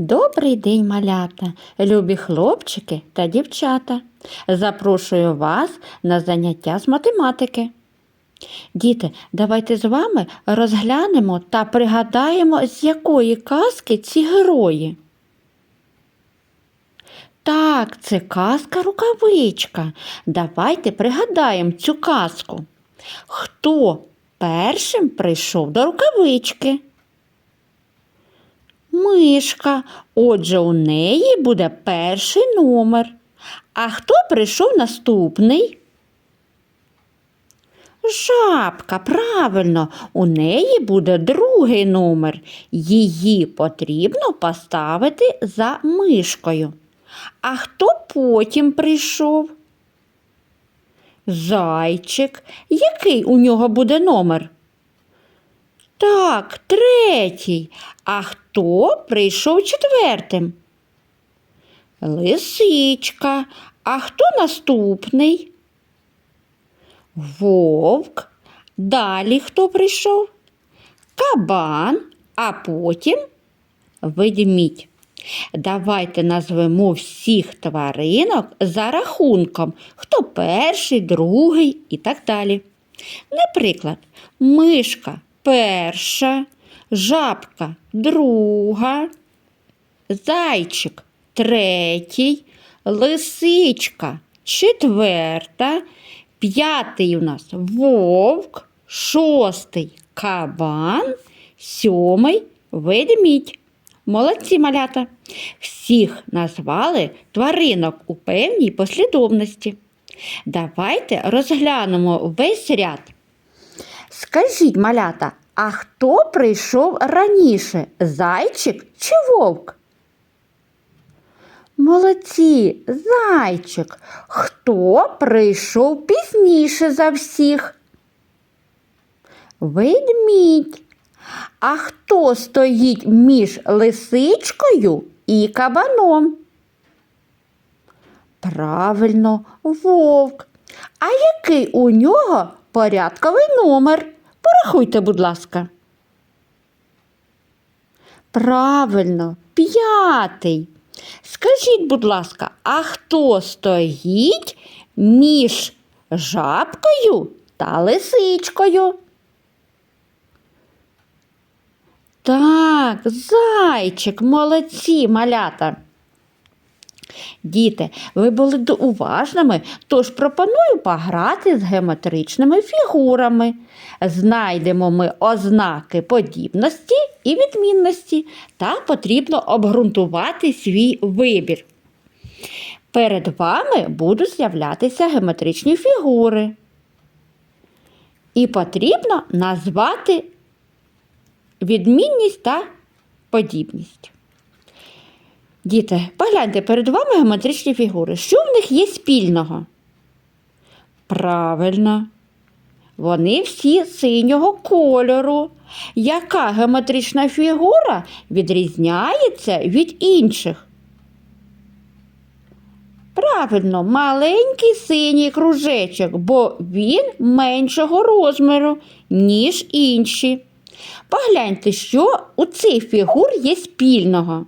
Добрий день, малята, любі хлопчики та дівчата. Запрошую вас на заняття з математики. Діти, давайте з вами розглянемо та пригадаємо, з якої казки ці герої. Так, це казка рукавичка. Давайте пригадаємо цю казку. Хто першим прийшов до рукавички? Мишка. Отже, у неї буде перший номер. А хто прийшов наступний? Жабка, правильно, у неї буде другий номер. Її потрібно поставити за мишкою. А хто потім прийшов? Зайчик. Який у нього буде номер? Так, третій. А хто прийшов четвертим? Лисичка. А хто наступний? Вовк. Далі хто прийшов? Кабан, а потім ведмідь. Давайте назвемо всіх тваринок за рахунком, хто перший, другий і так далі. Наприклад, мишка перша, жабка друга, зайчик третій, лисичка четверта, п'ятий у нас вовк, шостий кабан, сьомий ведмідь. Молодці малята. Всіх назвали тваринок у певній послідовності. Давайте розглянемо весь ряд. Скажіть, малята, а хто прийшов раніше? Зайчик чи вовк? Молодці, зайчик. Хто прийшов пізніше за всіх? Ведмідь. А хто стоїть між лисичкою і кабаном? Правильно, вовк. А який у нього порядковий номер? Порахуйте, будь ласка. Правильно, п'ятий. Скажіть, будь ласка, а хто стоїть між жабкою та лисичкою? Так, зайчик, молодці, малята. Діти, ви були уважними, тож пропоную пограти з геометричними фігурами. Знайдемо ми ознаки подібності і відмінності та потрібно обґрунтувати свій вибір. Перед вами будуть з'являтися геометричні фігури. І потрібно назвати відмінність та подібність. Діти, погляньте, перед вами геометричні фігури. Що в них є спільного? Правильно. Вони всі синього кольору. Яка геометрична фігура відрізняється від інших? Правильно, маленький синій кружечок, бо він меншого розміру, ніж інші. Погляньте, що у цих фігур є спільного.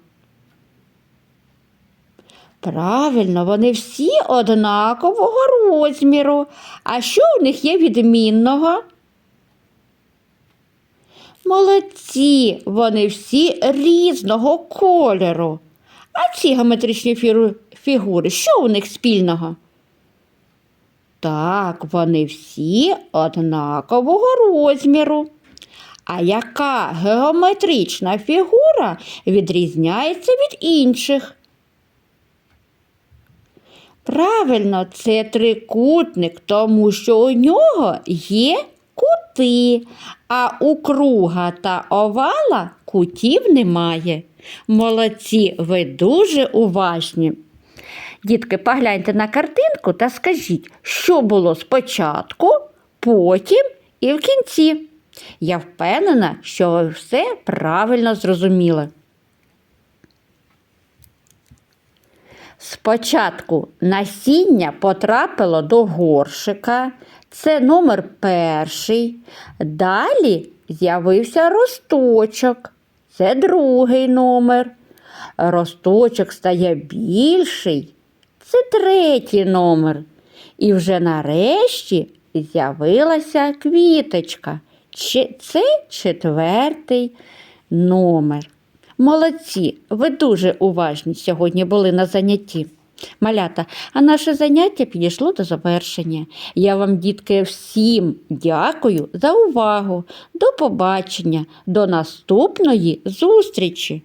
Правильно, вони всі однакового розміру. А що у них є відмінного? Молодці, вони всі різного кольору. А ці геометричні фігури, що у них спільного? Так, вони всі однакового розміру. А яка геометрична фігура відрізняється від інших? Правильно, це трикутник, тому що у нього є кути, а у круга та овала кутів немає. Молодці, ви дуже уважні. Дітки, погляньте на картинку та скажіть, що було спочатку, потім і в кінці. Я впевнена, що ви все правильно зрозуміли. Спочатку насіння потрапило до горшика, це номер перший. Далі з'явився росточок, це другий номер. росточок стає більший. Це третій номер. І вже нарешті з'явилася квіточка. Це четвертий номер. Молодці, ви дуже уважні сьогодні були на занятті. Малята, а наше заняття підійшло до завершення. Я вам, дітки, всім дякую за увагу. До побачення, до наступної зустрічі!